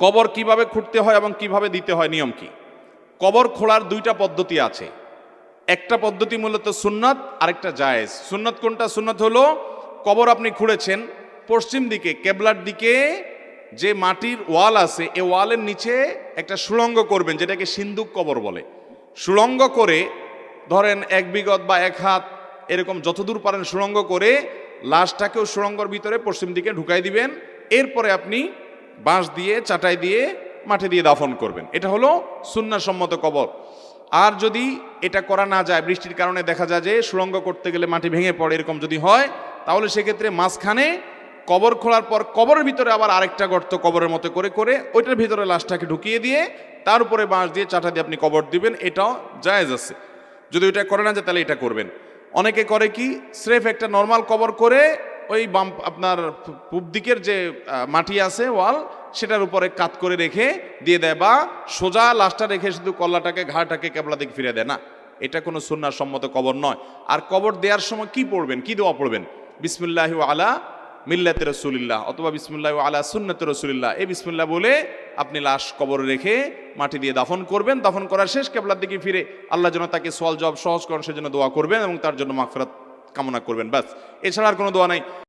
কবর কীভাবে খুঁড়তে হয় এবং কীভাবে দিতে হয়, নিয়ম কি? কবর খোলার দুইটা পদ্ধতি আছে। একটা পদ্ধতি মূলত সুন্নত, আরেকটা জায়েজ। সুন্নত কোনটা? সুন্নত হলো, কবর আপনি খুঁড়েছেন, পশ্চিম দিকে, কেবলার দিকে যে মাটির ওয়াল আছে, এ ওয়ালের নিচে একটা সুড়ঙ্গ করবেন, যেটাকে সিন্দুক কবর বলে। সুড়ঙ্গ করে, ধরেন এক বিগত বা এক হাত, এরকম যতদূর পারেন সুড়ঙ্গ করে, লাশটাকেও সুড়ঙ্গর ভিতরে পশ্চিম দিকে ঢুকাই দিবেন। এরপরে আপনি বাঁশ দিয়ে, চাটাই দিয়ে মাঠে দিয়ে দাফন করবেন। এটা হলো সুন্নাসম্মত কবর। আর যদি এটা করা না যায়, বৃষ্টির কারণে দেখা যায় যে সুড়ঙ্গ করতে গেলে মাটি ভেঙে পড়ে, এরকম যদি হয়, তাহলে সেক্ষেত্রে মাঝখানে কবর খোলার পর কবরের ভিতরে আবার আরেকটা গর্ত কবরের মতো করে করে ওইটার ভিতরে লাশটাকে ঢুকিয়ে দিয়ে তার উপরে বাঁশ দিয়ে, চাটা দিয়ে আপনি কবর দিবেন। এটাও জায়েজ আছে। যদি ওইটা করে না যায়, তাহলে এটা করবেন। অনেকে করে কি, স্রেফ একটা নর্মাল কবর করে ওই বাম, আপনার পূব দিকের যে মাটি আছে, ওয়াল, সেটার উপরে কাত করে রেখে দিয়ে দেয় বা সোজা লাশটা রেখে শুধু কল্লাটাকে ঘাটাকে কেবলা দিকে ফিরে দেয়। না, এটা কোনো সুন্নার সম্মত কবর নয়। আর কবর দেওয়ার সময় কি পড়বেন? কি দোয়া পড়বেন? বিসমুল্লাহ আলা মিল্লাতে রসুলিল্লাহ অথবা বিসমুল্লাহ আলা সুন্নতে রসুলিল্লাহ। এই বিসমুল্লাহ বলে আপনি লাশ কবরে রেখে মাটি দিয়ে দাফন করবেন। দাফন করার শেষ কেবলার দিকে ফিরে আল্লাহ যেন তাকে সোয়াল জব সহজ করেন, সেজন্য দোয়া করবেন এবং তার জন্য মাগফিরাত কামনা করবেন ব্যাস। এছাড়া আর কোনো দোয়া নাই।